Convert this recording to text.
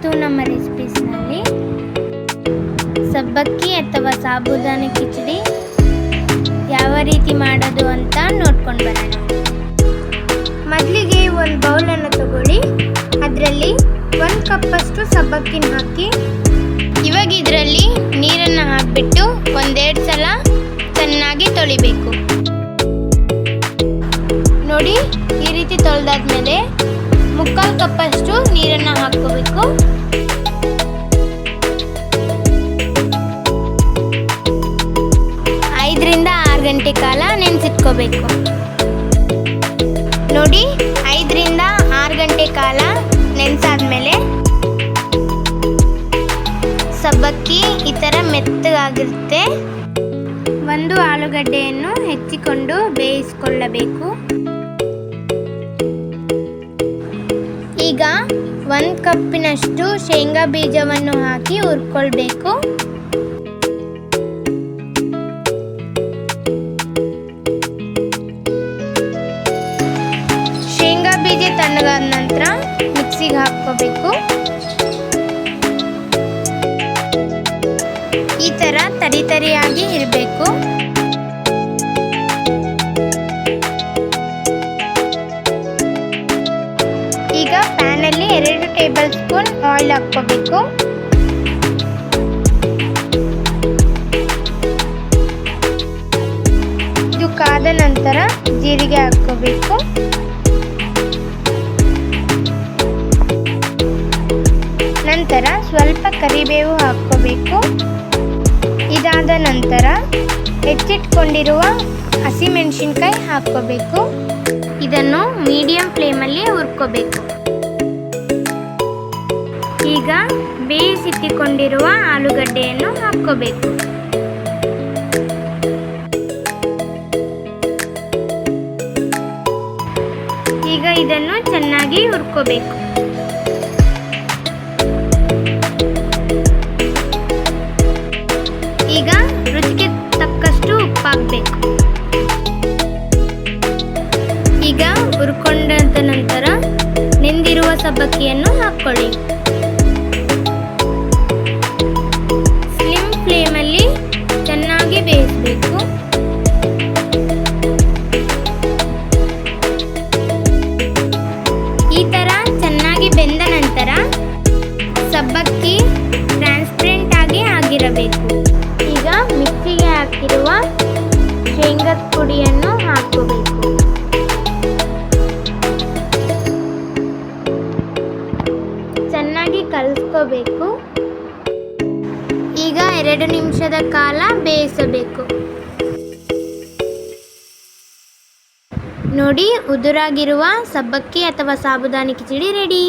ಇವತ್ತು ನಮ್ಮ ರೆಸಿಪೀಸ್ನಲ್ಲಿ ಸಬ್ಬಕ್ಕಿ ಅಥವಾ ಸಾಬುದಾನಿ ಕಿಚಡಿ ಯಾವ ರೀತಿ ಮಾಡೋದು ಅಂತ ನೋಡ್ಕೊಂಡು ಬರೋಣ. ಮೊದಲಿಗೆ ಒಂದು ಬೌಲನ್ನು ತಗೊಳ್ಳಿ. ಅದರಲ್ಲಿ ಒಂದು ಕಪ್ಪಷ್ಟು ಸಬ್ಬಕ್ಕಿನ ಹಾಕಿ ಇವಾಗ ಇದರಲ್ಲಿ ನೀರನ್ನು ಹಾಕಿಬಿಟ್ಟು ಒಂದೆರಡು ಸಲ ಚೆನ್ನಾಗಿ ತೊಳಿಬೇಕು. ನೋಡಿ ಈ ರೀತಿ ತೊಳೆದಾದ್ಮೇಲೆ ಮುಕ್ಕಾಲು ಕಪ್ಪಷ್ಟು ನೀರನ್ನು ಹಾಕ್ಕೋಬೇಕು. ಐದರಿಂದ ಆರು ಗಂಟೆ ಕಾಲ ನೆನೆಸಿಟ್ಕೋಬೇಕು. ನೋಡಿ, ಐದರಿಂದ ಆರು ಗಂಟೆ ಕಾಲ ನೆನೆಸಾದ್ಮೇಲೆ ಸಬ್ಬಕ್ಕಿ ಈ ಥರ ಮೆತ್ತಗಾಗಿರುತ್ತೆ. ಒಂದು ಆಲೂಗಡ್ಡೆಯನ್ನು ಹೆಚ್ಚಿಕೊಂಡು ಬೇಯಿಸಿಕೊಳ್ಳಬೇಕು. ಈಗ ಒಂದು ಕಪ್ಪಿನಷ್ಟು ಶೇಂಗಾ ಬೀಜವನ್ನು ಹಾಕಿ ಹುರ್ಕೊಳ್ಬೇಕು. ಶೇಂಗಾ ಬೀಜ ತಣ್ಣಗಾದ ನಂತರ ಮಿಕ್ಸಿಗೆ ಹಾಕ್ಕೋಬೇಕು. ಈ ಥರ ತರಿ ತರಿಯಾಗಿ ಇರಬೇಕು. ಟೇಬಲ್ ಸ್ಪೂನ್ ಆಯಿಲ್ ಹಾಕ್ಕೋಬೇಕು ಇದು ಕಾದ ನಂತರ ಜೀರಿಗೆ ಹಾಕ್ಕೋಬೇಕು. ನಂತರ ಸ್ವಲ್ಪ ಕರಿಬೇವು ಹಾಕ್ಕೋಬೇಕು. ಇದಾದ ನಂತರ ಹೆಚ್ಚಿಟ್ಕೊಂಡಿರುವ ಹಸಿಮೆಣಸಿನ್ಕಾಯಿ ಹಾಕ್ಕೋಬೇಕು. ಇದನ್ನು ಮೀಡಿಯಂ ಫ್ಲೇಮಲ್ಲಿ ಹುರ್ಕೋಬೇಕು. ಈಗ ಬೇಯಿಸಿಟ್ಟಿಕೊಂಡಿರುವ ಆಲೂಗಡ್ಡೆಯನ್ನು ಹಾಕ್ಕೋಬೇಕು. ಈಗ ಇದನ್ನು ಚೆನ್ನಾಗಿ ಹುರ್ಕೋಬೇಕು. ಈಗ ರುಚಿಗೆ ತಕ್ಕಷ್ಟು ಉಪ್ಪಾಕಬೇಕು ಈಗ ಹುರ್ಕೊಂಡಾದ ನಂತರ ನೆಂದಿರುವ ಸಬ್ಬಕ್ಕಿಯನ್ನು ಹಾಕ್ಕೊಳ್ಳಿ. ಸಬ್ಬಕ್ಕಿ ಟ್ರಾನ್ಸ್ಪರೆಂಟ್ ಆಗಿ ಆಗಿರಬೇಕು. ಈಗ ಮಿಕ್ಸಿಗೆ ಹಾಕಿರುವ ಶೇಂಗದ ಪುಡಿಯನ್ನು ಹಾಕೋಬೇಕು ಚೆನ್ನಾಗಿ ಕಲಸ್ಕೋಬೇಕು. ಈಗ ಎರಡು ನಿಮಿಷದ ಕಾಲ ಬೇಯಿಸಬೇಕು. ನೋಡಿ, ಉದುರಾಗಿರುವ ಸಬ್ಬಕ್ಕಿ ಅಥವಾ ಸಾಬುದಾನಿ ಕಿಚಡಿ ರೆಡಿ.